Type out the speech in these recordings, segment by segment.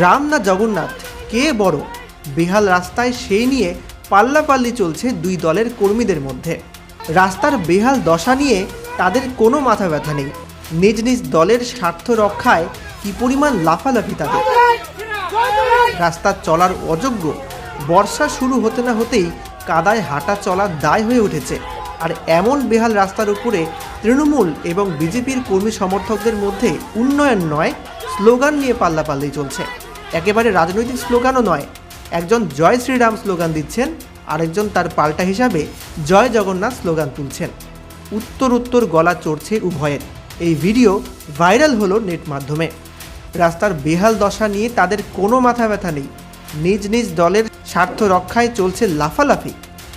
রাম না জগন্নাথ? কে বড়? বেহাল রাস্তায় সেই নিয়ে পাল্লাপাল্লি চলছে দুই দলের কর্মীদের মধ্যে। রাস্তার বেহাল দশা নিয়ে তাদের কোনো মাথা ব্যথা নেই। নিজ নিজ দলের স্বার্থ রক্ষায় কি পরিমাণ লাফালাফি তাদের? রাস্তা চলার অযোগ্য। বর্ষা শুরু হতে না হতেই কাদায় হাঁটা চলার দায় হয়ে উঠেছে। আর এমন বেহাল রাস্তার উপরে তৃণমূল এবং বিজেপির কর্মী সমর্থকদের মধ্যে উন্নয়ন নয়, স্লোগান নিয়ে পাল্লাপাল্লি চলছে। একেবারে রাজনৈতিক স্লোগানও নয়। একজন জয় শ্রীরাম স্লোগান দিচ্ছেন, আরেকজন তার পাল্টা হিসাবে জয় জগন্নাথ স্লোগান তুলছেন। উত্তর উত্তর গলা চড়ছে উভয়ের। এই ভিডিও ভাইরাল হলো নেট মাধ্যমে। রাস্তার বেহাল দশা নিয়ে তাদের কোনো মাথা ব্যথা নেই। নিজ নিজ দলের স্বার্থ রক্ষায় চলছে লাফালাফি।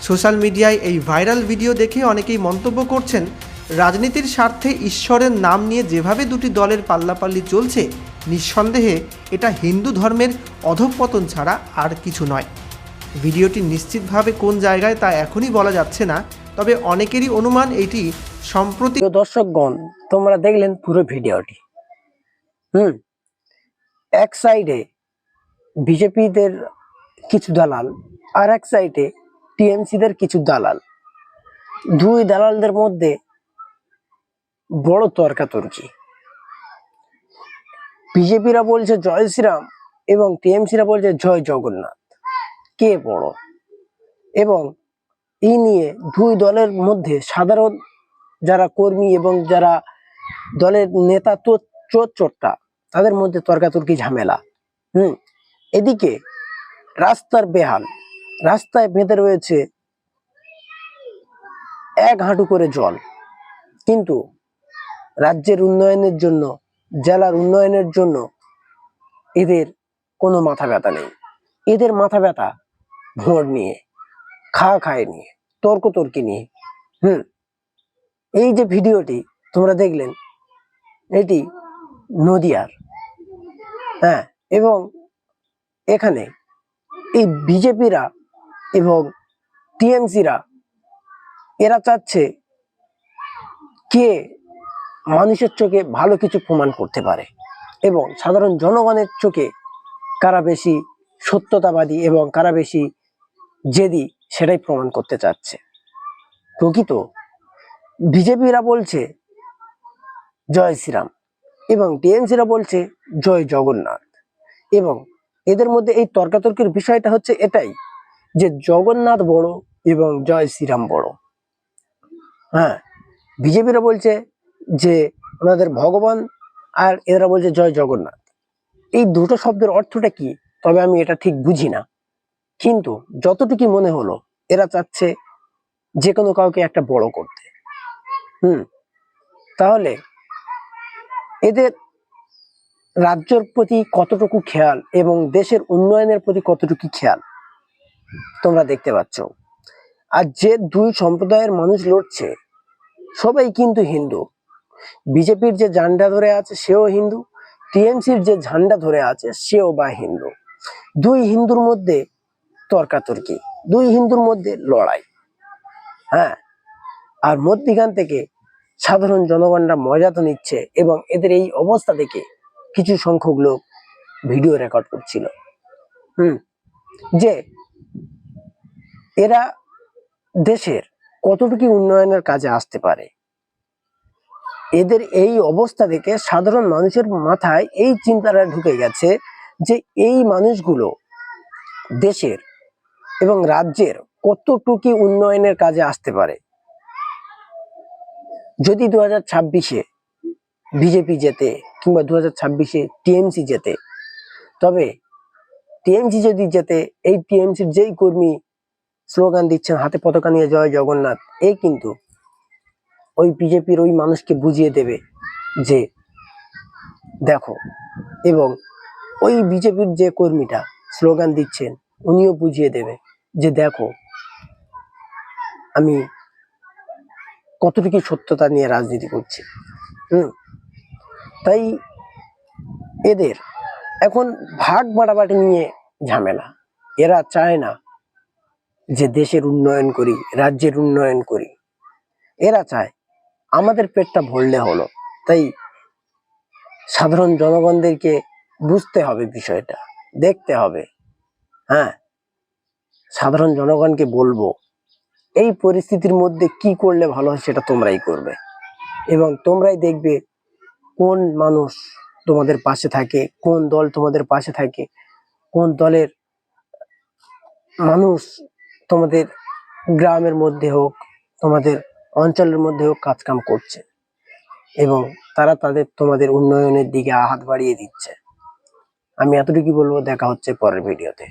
সোশ্যাল মিডিয়ায় এই ভাইরাল ভিডিও দেখে অনেকেই মন্তব্য করছেন, রাজনীতির স্বার্থে ঈশ্বরের নাম নিয়ে যেভাবে দুটি দলের পাল্লাপাল্লি চলছে, নিঃসন্দেহে এটা হিন্দু ধর্মের অধঃপতন ছাড়া আর কিছু নয়। ভিডিওটি নিশ্চিতভাবে কোন জায়গায় তা এখনই বলা যাচ্ছে না, তবে অনেকেরই অনুমান এটি সম্প্রতি দর্শকগণ, তোমরা দেখলেন পুরো ভিডিওটি। হুম, এক সাইডে বিজেপিদের কিছু দালাল আর এক সাইডে টিএমসিদের কিছু দালাল। দুই দালালদের মধ্যে বড় তর্কাতর্কি। বিজেপিরা বলছে, জয় শ্রীরাম এবং টিএমসিরা বলছে, জয় জগন্নাথ কে বড়? এবং এই নিয়ে দুই দলের মধ্যে সাধারণ যারা কর্মী এবং যারা দলের নেতা তো চোর চোরটা তাদের মধ্যে তর্কাতর্কি ঝামেলা। হুম, এদিকে রাস্তার বেহাল। রাস্তায় বেঁধে রয়েছে এক হাঁটু করে জল। কিন্তু রাজ্যের উন্নয়নের জন্য, জেলার উন্নয়নের জন্য এদের কোনো মাথা ব্যথা নেই। এদের মাথা ব্যথা ভোট নিয়ে খাওয়া খায় নিয়ে তর্ক তর্কি নিয়ে। হুম, এই যে ভিডিওটি তোমরা দেখলেন, এটি নদিয়ার। হ্যাঁ এবং এখানে এই বিজেপিরা এবং টিএমসিরা, এরা চাচ্ছে কে মানুষের চোখে ভালো কিছু প্রমাণ করতে পারে এবং সাধারণ জনগণের চোখে কারা বেশি সত্যতাবাদী এবং কারা বেশি জেদি সেটাই প্রমাণ করতে চাচ্ছে। প্রকৃত বিজেপিরা বলছে, জয় শ্রীরাম এবং টিএমসিরা বলছে, জয় জগন্নাথ এবং এদের মধ্যে এই তর্কাতর্কের বিষয়টা হচ্ছে এটাই। যে জগন্নাথ বড় এবং জয় শ্রীরাম বড়। হ্যাঁ বিজেপিরা বলছে যে ওনাদের ভগবান আর এরা বলছে জয় জগন্নাথ। এই দুটো শব্দের অর্থটা কি? তবে আমি এটা ঠিক বুঝি না। কিন্তু যতটুকু মনে হলো, এরা চাচ্ছে যে কোনো কাউকে একটা বড় করতে। হুম, তাহলে এদের রাজ্যর প্রতি কতটুকু খেয়াল এবং দেশের উন্নয়নের প্রতি কতটুকু খেয়াল? তোমরা দেখতে পাচ্ছ। আর যে দুই সম্প্রদায়ের মানুষ লড়ছে, সবাই কিন্তু হিন্দু। বিজেপির যে ঝান্ডা ধরে আছে, সেও হিন্দু। টিএমসির যে ঝান্ডা ধরে আছে, সেও বা হিন্দু। দুই হিন্দুর মধ্যে তর্কাতর্কি, দুই হিন্দুর মধ্যে লড়াই। হ্যাঁ আর মধ্যিখান থেকে সাধারণ জনগণরা মজা তো নিচ্ছে এবং এদের এই অবস্থা দেখে কিছু সংখ্যক লোক ভিডিও রেকর্ড করছিল। হুম, যে এরা দেশের কতটুকু উন্নয়নের কাজে আসতে পারে? এদের এই অবস্থা দেখে সাধারণ মানুষের মাথায় এই চিন্তাটা ঢুকে গেছে যে এই মানুষগুলো দেশের এবং রাজ্যের কতটুকু উন্নয়নের কাজে আসতে পারে? যদি দু হাজার ছাব্বিশে বিজেপি যেতে কিংবা দু হাজার ছাব্বিশে টিএমসি যেতে তবে টিএমসি যদি জেতে, এই টিএমসির যেই কর্মী স্লোগান দিচ্ছেন, হাতে পতাকা নিয়ে জয় জগন্নাথ এই কিন্তু ওই বিজেপির ওই মানুষকে বুঝিয়ে দেবে যে, দেখো, এবং ওই বিজেপির যে কর্মীটা স্লোগান দিচ্ছেন, উনিও বুঝিয়ে দেবে যে, দেখো, আমি কতটুকু সত্যতা নিয়ে রাজনীতি করছি। হুম? তাই এদের এখন ভাগ বাড়াবাড়ি নিয়ে ঝামেলা। এরা চায় না যে দেশের উন্নয়ন করি, রাজ্যের উন্নয়ন করি। এরা চায় আমাদের পেটটা ভরলে হলো। তাই সাধারণ জনগণদেরকে বুঝতে হবে বিষয়টা, দেখতে হবে। হ্যাঁ সাধারণ জনগণকে বলব, এই পরিস্থিতির মধ্যে কি করলে ভালো হয় সেটা তোমরাই করবে। এবং তোমরাই দেখবে কোন মানুষ তোমাদের পাশে থাকে, কোন দল তোমাদের পাশে থাকে, কোন দলের মানুষ তোমাদের গ্রামের মধ্যে হোক, তোমাদের অঞ্চলের মধ্যে হোক কাজকাম করছে এবং তারা তাদের তোমাদের উন্নয়নের দিকে আহাত বাড়িয়ে দিচ্ছে। আমি এতটুকু বলব, দেখা হচ্ছে পরের ভিডিওতে।